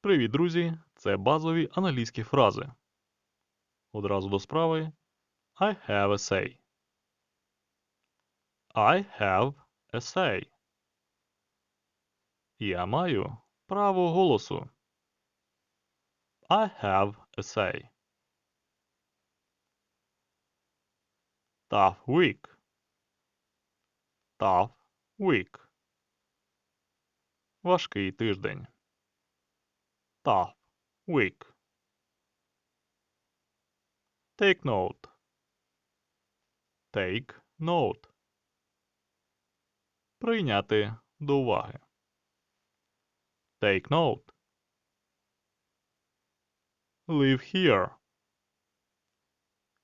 Привіт, друзі! Це базові англійські фрази. Одразу до справи. I have a say. I have a say. Я маю право голосу. I have a say. Tough week. Tough week. Важкий тиждень. Tough week. Take note. Take note. Прийняти до уваги. Take note. Live here.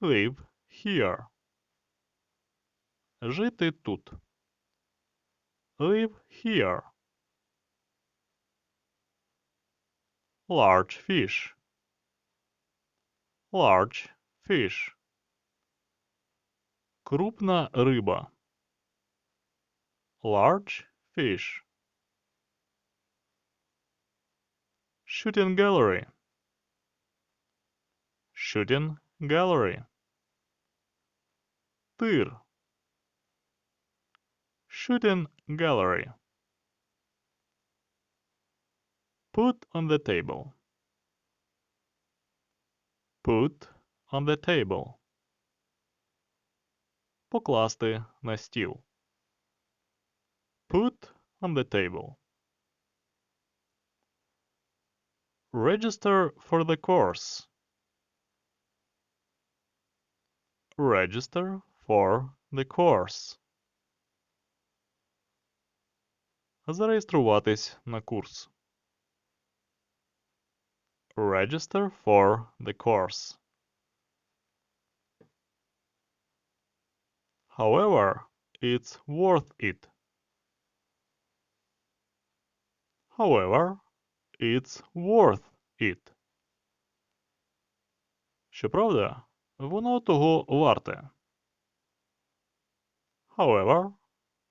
Live here. Жити тут. Live here. Large fish. Large fish. Крупна риба. Large fish. Shooting gallery. Shooting gallery. Тир. Shooting gallery. Put on the table. Put on the table. Покласти на стіл. Put on the table. Register for the course. Register for the course. Зареєструватись на курс. Register for the course. However, it's worth it. However, it's worth it. Щоправда, воно того варте. However,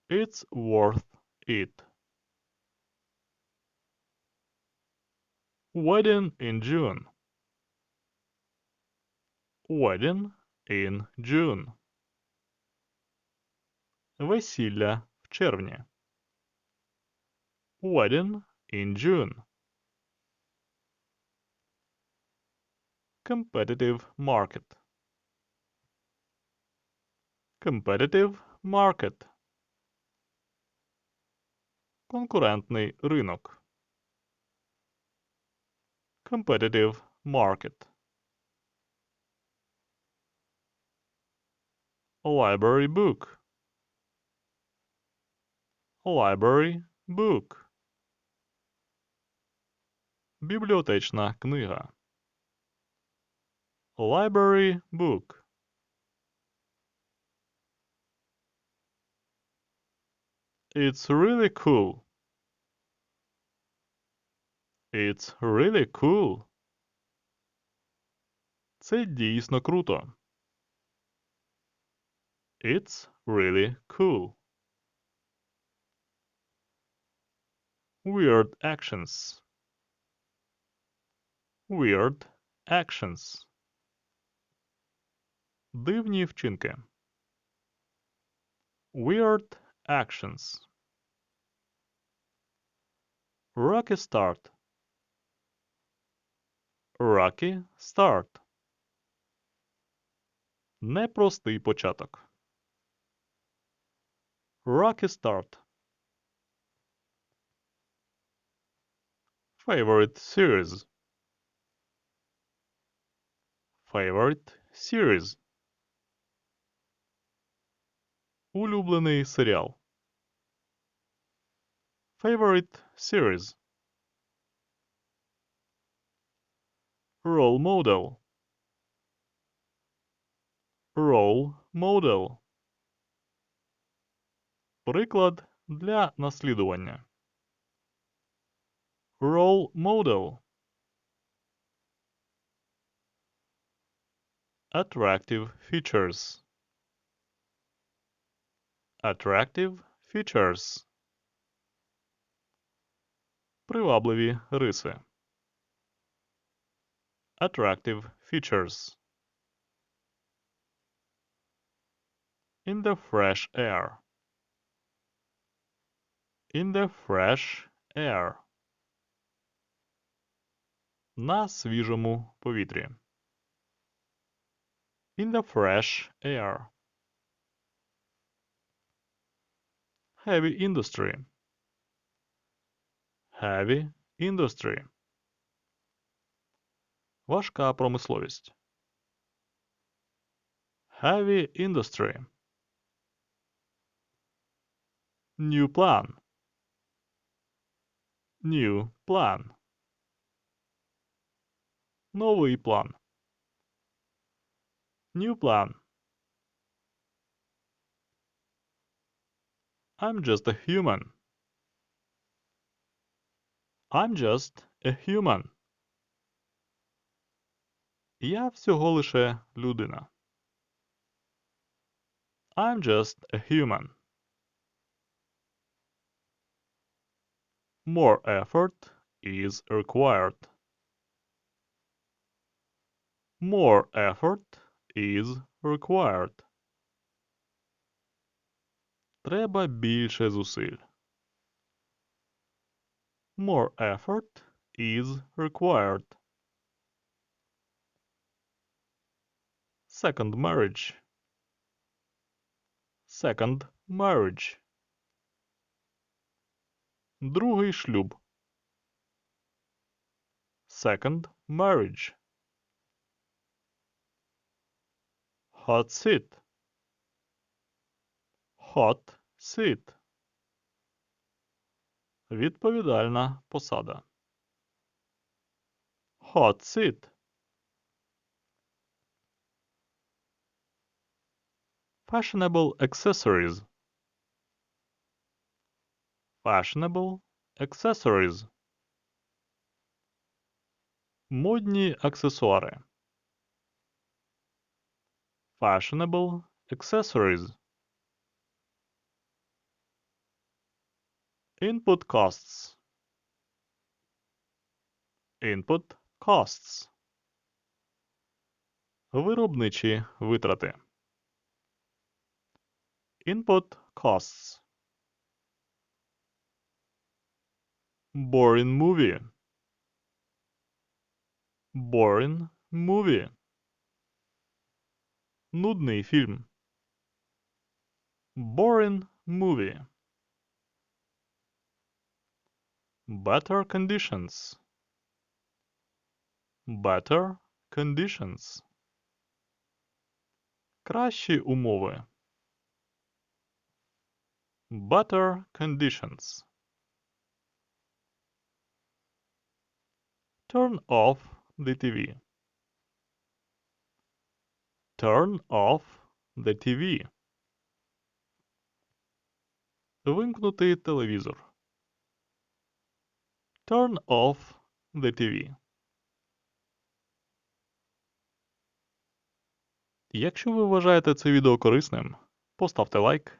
it's worth it. Wedding in June. Wedding in June. Весілля в червні. Wedding in June. Competitive market. Competitive market. Конкурентний ринок. Competitive market. Library book. Library book. Бібліотечна книга. Library book. It's really cool. It's really cool. Це дійсно круто. It's really cool. Weird actions. Weird actions. Дивні вчинки. Weird actions. Rocky start. Rocky start. Непростий початок. Rocky start. Favorite series. Favorite series. Улюблений серіал. Favorite series. Role model. Role model. Приклад для наслідування. Role model. Attractive features. Attractive features. Привабливі риси. attractive features. In the fresh air. In the fresh air. На свіжому повітрі. In the fresh air. Heavy industry. Heavy industry. Важка промисловість. Heavy industry. New plan. New plan. Новий план. New plan. I'm just a human. I'm just a human. Я всього лише людина. I'm just a human. More effort is required. More effort is required. Треба більше зусиль. More effort is required. Second marriage. Second marriage. Другий шлюб. Second marriage. Hot seat. Hot seat. Відповідальна посада. Hot seat. Fashionable accessories. Fashionable accessories. Модні аксесуари. Fashionable accessories. Input costs. Input costs. Виробничі витрати. Input costs. Boring movie. Boring movie. Нудний фільм. Boring movie. Better conditions. Better conditions. Кращі умови. Better conditions. Turn off the TV. Turn off the TV. Вимкнути телевізор. Turn off the TV. Якщо ви вважаєте це відео корисним, поставте лайк